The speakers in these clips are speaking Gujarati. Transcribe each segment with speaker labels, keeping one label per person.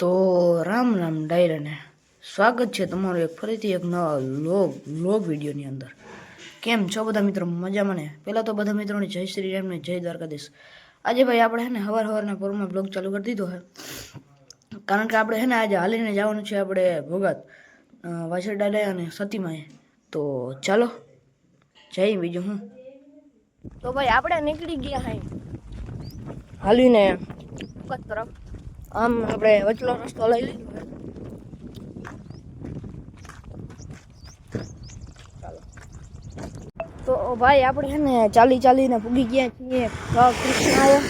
Speaker 1: તો રામ રામ ડાયરાને સ્વાગત છે તમારું એક ફરીથી એક નવા લોગ લોગ વિડીયોની અંદર. કેમ છો બધા મિત્રો? મજામાં ને? પહેલાં તો બધા મિત્રોને જય શ્રી રામને જય દ્વારકાધીશ. આજે ભાઈ આપણે હે ને હવાર હવારના પોરમાં બ્લોગ ચાલુ કરી દીધો હે. કારણ કે આપણે હે ને આજે હાલીને જવાનું છે આપણે ભોગાત વાછર અને સતીમાએ. તો ચાલો જય બીજું હું. તો ભાઈ આપણે નીકળી ગયા હાઈ હાલીને. તરફ. આમ આપણે વચલો રસ્તો લઈ લીધો તો ભાઈ, આપણે છે ને ચાલી ચાલીને પૂગી ગયા છીએ. કૃષ્ણ આવ્યો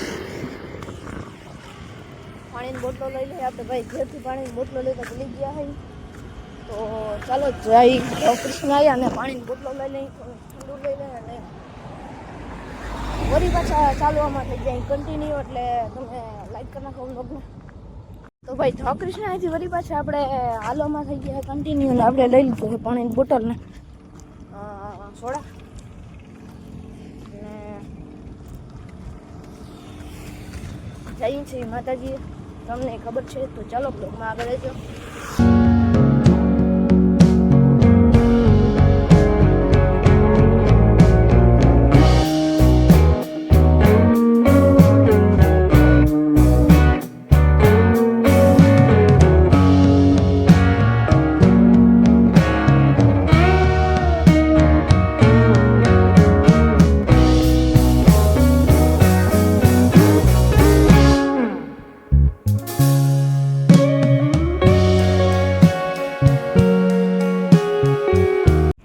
Speaker 1: પાણીની બોટલો લઈ લઈએ આપણે ભાઈ, ઘેરથી પાણીની બોટલો લઈને ભૂલી ગયા હોય તો ચાલો જઈ તો કૃષ્ણ આવ્યા અને પાણીની બોટલો લઈ લઈ ઠંડુ લઈ લઈએ અને વળી પાછા ચાલવામાં થઈ જાય. કન્ટિન્યુ એટલે તમે લાઈક કરી નાખો બ્લોગને તો ભાઈ તો કૃષ્ણ અહીંથી વળી પાછા આપણે હાલોમાં થઈ ગયા કન્ટિન્યુ ને આપણે લઈ લીધું છે પાણીની બોટલ ને. સોડા. ને જઈએ છીએ માતાજી. તમને ખબર છે તો ચાલો બ્લોગમાં આગળ રહેજો.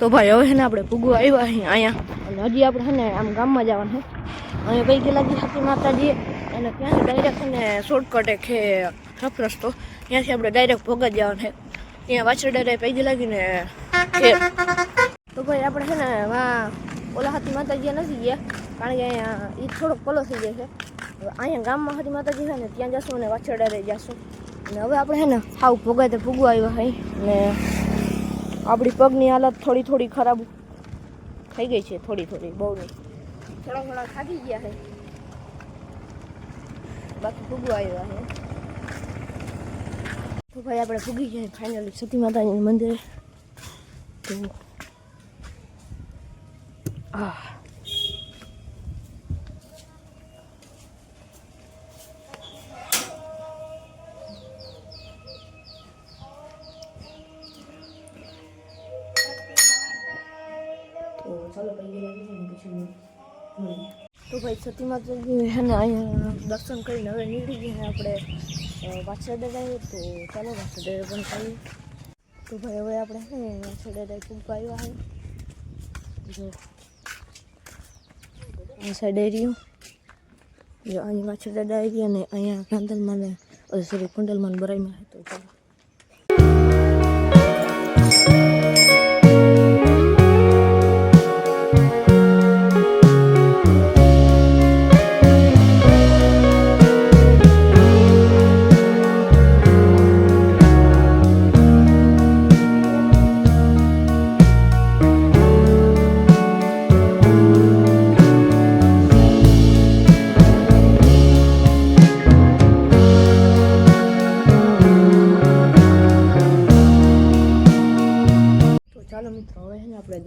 Speaker 1: તો ભાઈ, હવે છે ને આપણે ભૂગવા આવ્યા અહીં અહીંયા. અને હજી આપણે છે ને આમ ગામમાં જવાનું છે અહીંયા પૈકી લાગી હતી માતાજી, અને ત્યાંથી ડાયરેક્ટ છે ને શોર્ટકટ છે રફ રસ્તો. ત્યાંથી આપણે ડાયરેક્ટ ભોગા જવાનું છે ત્યાં ડાયરેક્ટ પૈકી લાગીને તો ભાઈ, આપણે છે ને ઓલા હાથી માતાજી નથી ગયા, કારણ કે અહીંયા એ થોડોક પલો થઈ જાય છે. અહીંયા ગામમાં હાથી માતાજી છે ને, ત્યાં જશું અને વાછરડા રહી જશું. અને હવે આપણે છે ને સાવ ભોગાતે ભૂગવા આવ્યા હોય ને આપણી પગની હાલત થોડી થોડી ખરાબ થઈ ગઈ છે, થોડી થોડી, બહુ નહીં. થોડા થોડા થાકી ગયા છે. બાકી ફૂગવા આવ્યા છે. તો ભાઈ આપણે ફૂગી ગયા ફાઇનલી સતી માતાજીના મંદિરે. તો આહ તો ભાઈ સતી માતાજી છે અહીંયા દર્શન કરીને હવે નીકળી ગઈને આપણે વાછરડા દાદા તો ચાલો વાછરડા પણ કરીએ તો ભાઈ હવે આપણે છે ને વાછરડા દાદા આવ્યા છે જો, આ સાઈડ જો, અહીં વાછરડા ડાયરી અને અહીંયા કાંદલમાં ને સોરી કુંડલમાં બરાઈમાં છે તો ચાલો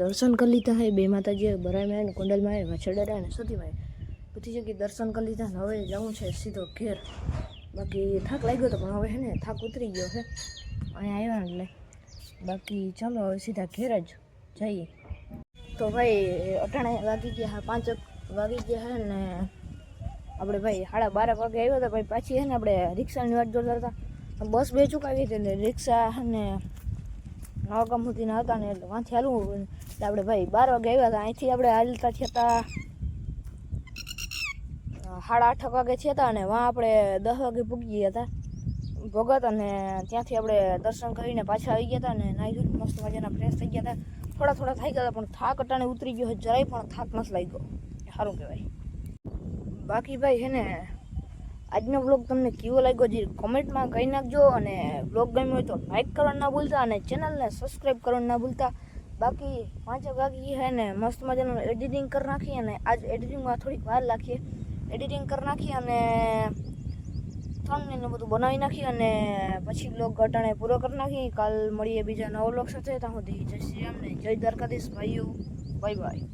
Speaker 1: દર્શન કરી લીધા હે, બે માતાજી બરાયમાં અને કુંડલમાં આવે વછડડા અને સતીમાં બધી જગ્યાએ દર્શન કરી લીધા ને હવે જવું છે સીધો ઘેર. બાકી થાક લાગ્યો હતો પણ હવે હે ને થાક ઉતરી ગયો છે અહીંયા આવ્યા ને એટલે. બાકી ચાલો હવે સીધા ઘેર જ જઈએ. તો ભાઈ, અટાણે વાગી ગયા હા પાંચ વાગી ગયા હે ને આપણે ભાઈ સાડા બાર વાગે આવ્યા હતા ભાઈ પાછી હે ને આપણે રિક્ષાની વાત જોતા હતા. બસ બે ચૂકાવી હતી એટલે રિક્ષા અને ને નવા સુધીના હતા ને એટલે વાંચી હાલવું એટલે આપણે ભાઈ બાર વાગે આવ્યા હતા. અહીંથી આપણે હાલતા થયા સાડા આઠ વાગે થયા હતા અને વાં આપણે દસ વાગે પૂગી ગયા હતા. ભગત અને ત્યાંથી આપણે દર્શન કરીને પાછા આવી ગયા હતા અને નાઈ મસ્ત મજાના ફ્રેશ થઈ ગયા હતા. થોડા થોડા થઈ ગયા હતા, પણ થાક અટાણે ઉતરી ગયો છે જરાય, પણ થાક નથી લાગ્યો. સારું કહેવાય. બાકી ભાઈ હે ને આજનો બ્લોગ તમને કેવો લાગ્યો છે કોમેન્ટમાં કહી નાખજો અને બ્લોગ ગમ્યો હોય તો લાઈક કરવાનું ના ભૂલતા અને ચેનલને સબસ્ક્રાઈબ કરવાનું ના ભૂલતા. બાકી પાંચ વાગી હે ને મસ્ત મજાનું એડિટિંગ કરી નાખી અને આજ એડિટિંગમાં થોડીક વાર રાખીએ એડિટિંગ કરી નાખી અને થંબનેલ બધું બનાવી નાખી અને પછી બ્લોગ ઘટાણે પૂરો કરી નાખી. કાલ મળીએ બીજા નવો બ્લોગ સાથે. ત્યાં સુધી જય શ્રી રામ ને જય દ્વારકાધીશ. ભાઈઓ બાય બાય